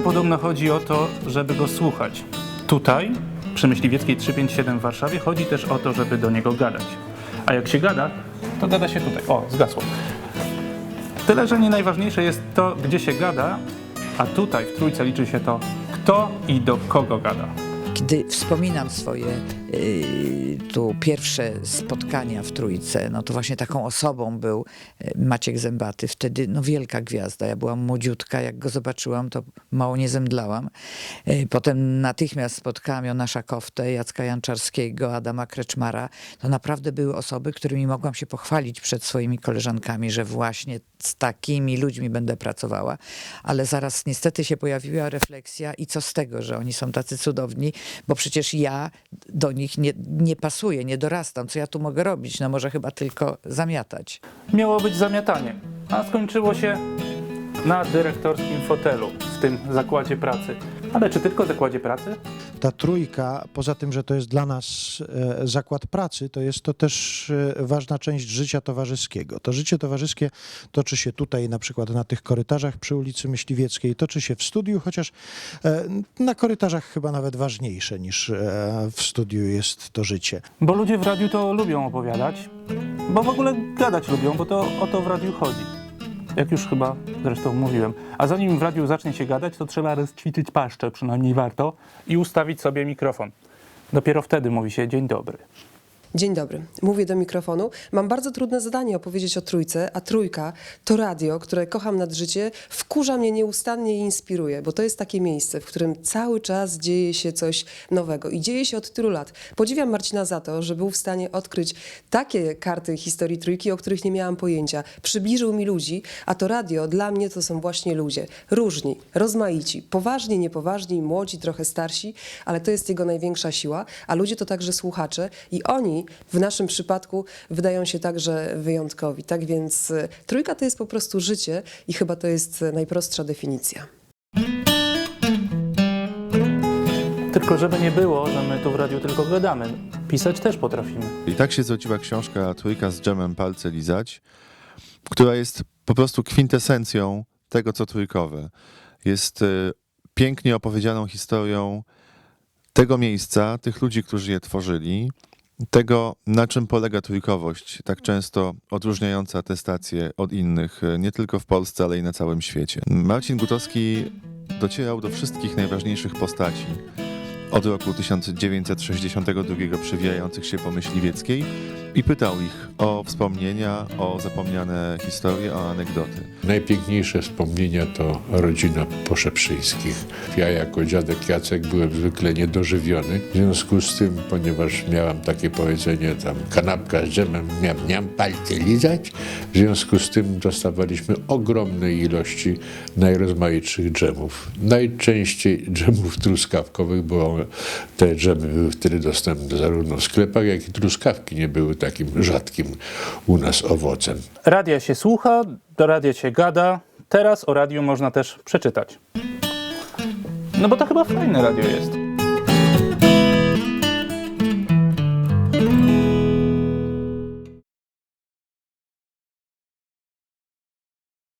podobno chodzi o to, żeby go słuchać. Tutaj, przy Myśliwieckiej 357 w Warszawie, chodzi też o to, żeby do niego gadać. A jak się gada, to gada się tutaj. O, zgasło. Tyle, że nie najważniejsze jest to, gdzie się gada, a tutaj w trójce liczy się to, kto i do kogo gada. Kiedy wspominam swoje y, tu pierwsze spotkania w Trójce, no to właśnie taką osobą był y, Maciek Zębaty. Wtedy no wielka gwiazda. Ja byłam młodziutka, jak go zobaczyłam, to mało nie zemdlałam. Y, Potem natychmiast spotkałam Jonasza Koftę, Jacka Janczarskiego, Adama Kreczmara. To naprawdę były osoby, którymi mogłam się pochwalić przed swoimi koleżankami, że właśnie z takimi ludźmi będę pracowała. Ale zaraz niestety się pojawiła refleksja i co z tego, że oni są tacy cudowni, bo przecież ja do nich nie, nie pasuję, nie dorastam. Co ja tu mogę robić? No może chyba tylko zamiatać. Miało być zamiatanie, a skończyło się na dyrektorskim fotelu w tym zakładzie pracy. Ale czy tylko zakładzie pracy? ta trójka, poza tym, że to jest dla nas e, zakład pracy, to jest to też e, ważna część życia towarzyskiego. To życie towarzyskie toczy się tutaj, na przykład na tych korytarzach przy ulicy Myśliwieckiej, toczy się w studiu, chociaż e, na korytarzach chyba nawet ważniejsze niż w studiu jest to życie. Bo ludzie w radiu to lubią opowiadać, bo w ogóle gadać lubią, bo to o to w radiu chodzi. Jak już chyba zresztą mówiłem. A zanim w radiu zacznie się gadać, to trzeba rozćwiczyć paszczę, przynajmniej warto, i ustawić sobie mikrofon. Dopiero wtedy mówi się dzień dobry. Dzień dobry. Mówię do mikrofonu. Mam bardzo trudne zadanie opowiedzieć o trójce, a trójka to radio, które kocham nad życie, wkurza mnie nieustannie i inspiruje, bo to jest takie miejsce, w którym cały czas dzieje się coś nowego i dzieje się od tylu lat. Podziwiam Marcina za to, że był w stanie odkryć takie karty historii trójki, o których nie miałam pojęcia. Przybliżył mi ludzi, a to radio dla mnie to są właśnie ludzie. Różni, rozmaici, poważni, niepoważni, młodzi, trochę starsi, ale to jest jego największa siła, a ludzie to także słuchacze i oni w naszym przypadku wydają się także wyjątkowi. Tak więc y, trójka to jest po prostu życie i chyba to jest y, najprostsza definicja. Tylko żeby nie było, że my tu w radiu tylko gadamy. Pisać też potrafimy. I tak się zrodziła książka Trójka z dżemem palce lizać, która jest po prostu kwintesencją tego, co trójkowe. Jest y, pięknie opowiedzianą historią tego miejsca, tych ludzi, którzy je tworzyli, tego, na czym polega trójkowość, tak często odróżniająca te stacje od innych, y, nie tylko w Polsce, ale i na całym świecie. Marcin Gutowski docierał do wszystkich najważniejszych postaci od roku 1962 przewijających się po Myśliwieckiej i pytał ich o wspomnienia, o zapomniane historie, o anegdoty. Najpiękniejsze wspomnienia to rodzina Poszeprzyńskich. Ja jako dziadek Jacek byłem zwykle niedożywiony. W związku z tym, ponieważ miałam takie powiedzenie tam kanapka z dżemem, miam, miam palce lizać, w związku z tym dostawaliśmy ogromne ilości najrozmaitszych dżemów. Najczęściej dżemów truskawkowych, bo te dżemy były wtedy dostępne zarówno w sklepach, jak i truskawki nie były takim rzadkim u nas owocem. Radia się słucha, do radia się gada. Teraz o radiu można też przeczytać. No bo to chyba fajne radio jest.